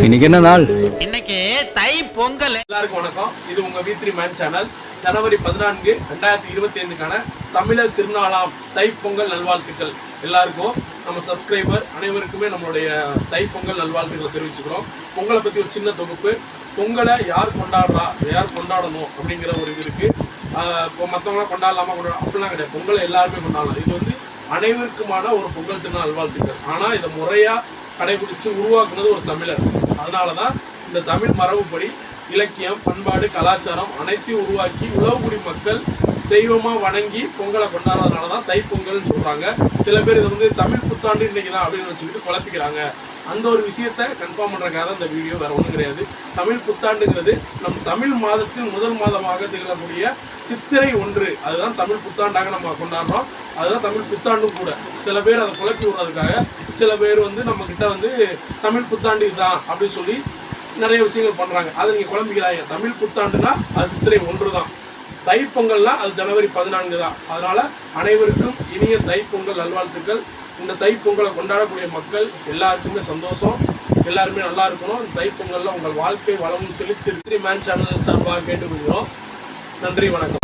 இன்னைக்கு என்ன நாள்? இன்னைக்கு தை பொங்கல். எல்லாருக்கும் வணக்கம். இது உங்க வி த்ரீ மேன் சேனல் ஜனவரி பதினான்கு ரெண்டாயிரத்தி இருபத்தி ஐந்துக்கான தமிழர் திருநாளாம் தைப்பொங்கல் நல்வாழ்த்துக்கள். எல்லாருக்கும் நம்ம சப்ஸ்கிரைபர் அனைவருக்குமே நம்மளுடைய தைப்பொங்கல் நல்வாழ்த்துக்களை தெரிவிச்சுக்கிறோம். பொங்கலை பற்றி ஒரு சின்ன தொகுப்பு. பொங்கலை யார் கொண்டாடுறா? யார் கொண்டாடணும் அப்படிங்கிற ஒரு இது இருக்கு. இப்போ மற்றவங்களாம் கொண்டாடலாமா? கொண்டாடலாம் அப்படிலாம் கிடையாது. பொங்கலை எல்லாருமே கொண்டாடலாம். இது வந்து அனைவருக்குமான ஒரு பொங்கல் திருநாள் நல்வாழ்த்துக்கள். ஆனால் இதை முறையாக கடைபிடிச்சு உருவாக்குனது ஒரு தமிழர். அதனால தான் இந்த தமிழ் மரபுப்படி இலக்கியம் பண்பாடு கலாச்சாரம் அனைத்தையும் உருவாக்கி உழவுக்குடி மக்கள் தெய்வமாக வணங்கி பொங்கலை கொண்டாடுறதுனால தான் தைப்பொங்கல்னு சொல்கிறாங்க சில பேர் இதை வந்து தமிழ் புத்தாண்டு இன்னைக்கு தான் அப்படின்னு வச்சுக்கிட்டு குழப்பிக்கிறாங்க. அந்த ஒரு விஷயத்த கன்ஃபார்ம் பண்ணுறக்காக தான் இந்த வீடியோ வேறு ஒன்றும் கிடையாது. தமிழ் புத்தாண்டுங்கிறது நம் தமிழ் மாதத்தின் முதல் மாதமாக திகழக்கூடிய சித்திரை ஒன்று. அதுதான் தமிழ் புத்தாண்டாக நம்ம கொண்டாடுறோம். அதுதான் தமிழ் புத்தாண்டும் கூட. சில பேர் அதை குழப்பி விடுறதுக்காக சில பேர் வந்து நம்மக்கிட்ட வந்து தமிழ் புத்தாண்டு இதுதான் அப்படின்னு சொல்லி நிறைய விஷயங்கள் பண்ணுறாங்க அதை நீங்கள் குழம்பிக்கிறாங்க தமிழ் புத்தாண்டுனா அது சித்திரை ஒன்று தான் தைப்பொங்கல்னால் அது ஜனவரி பதினான்கு தான் அதனால் அனைவருக்கும் இனிய தைப்பொங்கல் நல்வாழ்த்துக்கள். இந்த தைப்பொங்கலை கொண்டாடக்கூடிய மக்கள் எல்லாருக்குமே சந்தோஷம். எல்லாருமே நல்லா இருக்கணும். இந்த தைப்பொங்கல்ல உங்கள் வாழ்க்கை வளமும் செலுத்தி திரு மேன் சேனல் சார்பாக கேட்டுக்கொள்கிறோம். நன்றி வணக்கம்.